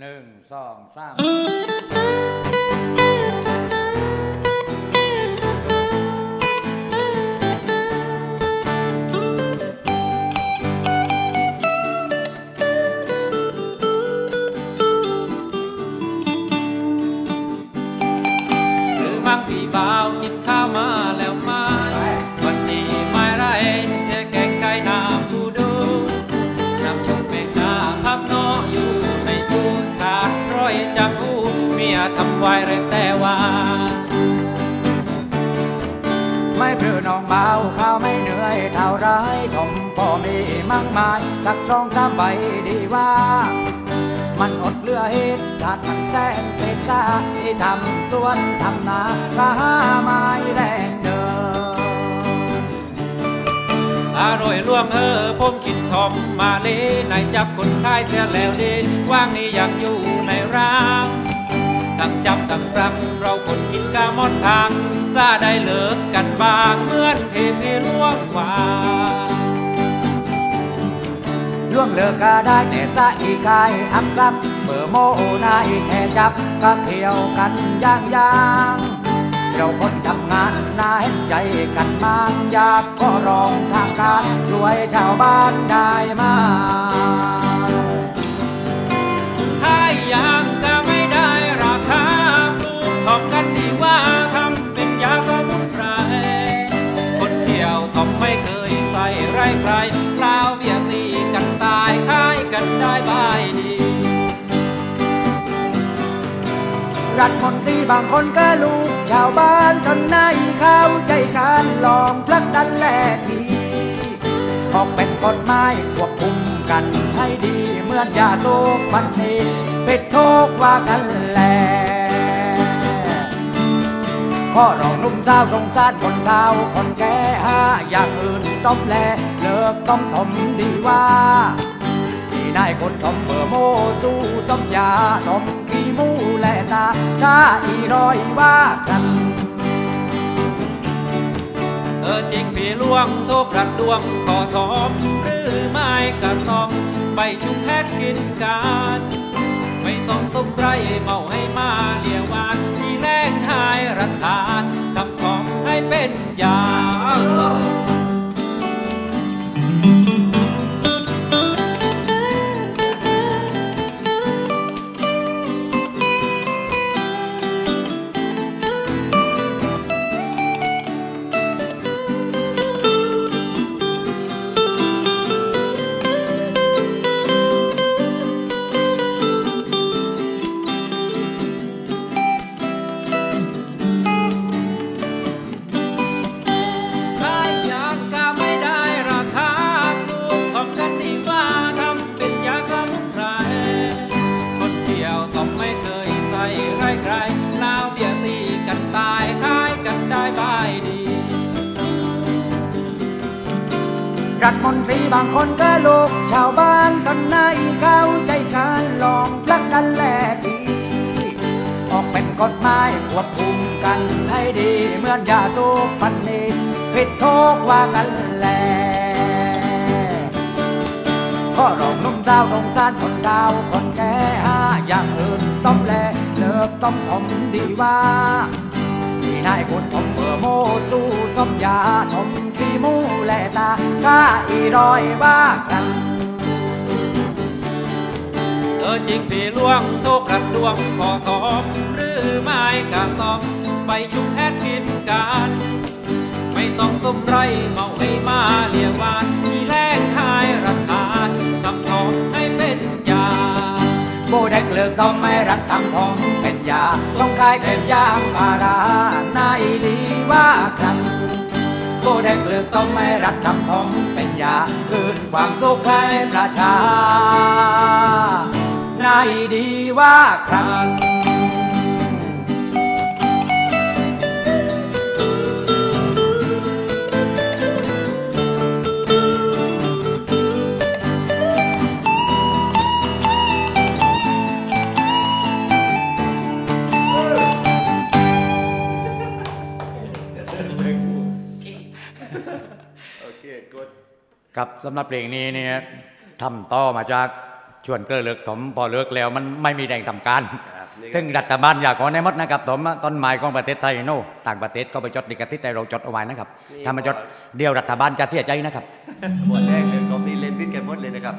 หนึ่งสองสามหรือมังพี่บ่าวกินข้าวมา ทำไว้แรแต่ว่า ไม่เพื่อน้องเบาข้าวไม่เหนื่อยเท่าไรทมพอมีมั่งมายสักสองสามใบดีว่า มันอดเหลือเหตุชาติมันแสนเป็นตาที่ทำสวนทำนาก็หาไม้แรงเดินอร่อยล่วงเออผมกินทอมมาเลยนายจับคนขายเสียแล้วดีว่างนี่ยังอยู่ในร้าง ตั้งจับตั้งรังเราคนกินกามอนทางซาได้เลิกกันบางเหมือนเทพล่วงวาล่วงเลิกก็ได้แต่ตาอีกายอับซับเบอร์โมนายแค่จับก็เที่ยวกันย่างย่างเราคนทำงานน่าเห็นใจกันมางอยากก็รองทางการช่วยชาวบ้านได้มา ใส่ไรใครเปล่าเบียร์ตีกันตายคายกันได้บายดี รัฐมนตรีบางคนก็ลูกชาวบ้านจนนายเข้าใจการลองพลักดันแลกทีออกเป็นกฎหมายควบคุมกันให้ดี เหมือนยาโซปันนีปิดโทกว่ากันแล ข้อรองนุ่มสาวสงสารคนเฒ่าคนแก่หาอย่างอื่นต้มแลเลิกต้องทมดีว่าที่นายคนทมเบอร์โมสู้สมยาทมขี้มูแลตาชาอีร้อยว่ากันเออจริงพี่ล่วงโทษรัดดวงขอทอมหรือไม่กระต้องไปชุมแพทย์กินกันไม่ต้องสมไรเมาให้มาเลียวานายรักษาทำของให้เป็นยาสลบ รัฐมนตรีบางคนก็ลูกชาวบ้านกันนายเข้าใจการลองพลักดันแลดีออกเป็นกฎหมายควบคุมกันให้ดี เหมือนยาสูบปันนีผิดโทกว่ากันแลก็รองนุ่มสาวสงสารคนดาวคนแก่หาอย่างอื่นต้มแลเลิกต้มผมดีว่าที่นายคนผมเบื่อโมสู้สมยาทม ขี้มูแลตาข้าอีร้อยว่ากันเออจริงพี่ล่วงโทษรัดดวงขอทอมหรือไม่กาต้องไปชุมแพทย์กินกันไม่ต้องสมไรเมาให้มาเลียวานมีแรงหายรักทานทำของให้เป็นยาโบเด็กเลิกต้องไม่รักทำของเป็นยาต้องขายเป็นยางพารา เด็กเลิกต้องไม่รักทำของเป็นยาคืนความสุขให้ประชานายดีว่าครั้ง good ครับสำหรับเพลงนี้เนี่ยทำต่อมาจากชวนเกลือเลิกถมพอเลิกแล้วมันไม่มีแรงทำการครับนี่ก็ซึ่งรัฐบาลอยากขอในมดนะครับถมต้นไม้ของประเทศไทยโน่ต่างประเทศก็ไปจดดิกติดแต่เราจดเอาไว้นะครับถ้ามาจดเดียวรัฐบาลจะเสียใจนะครับหมวดแรกเลยรอบนี้เล่นพิษกันหมดเลยนะครับ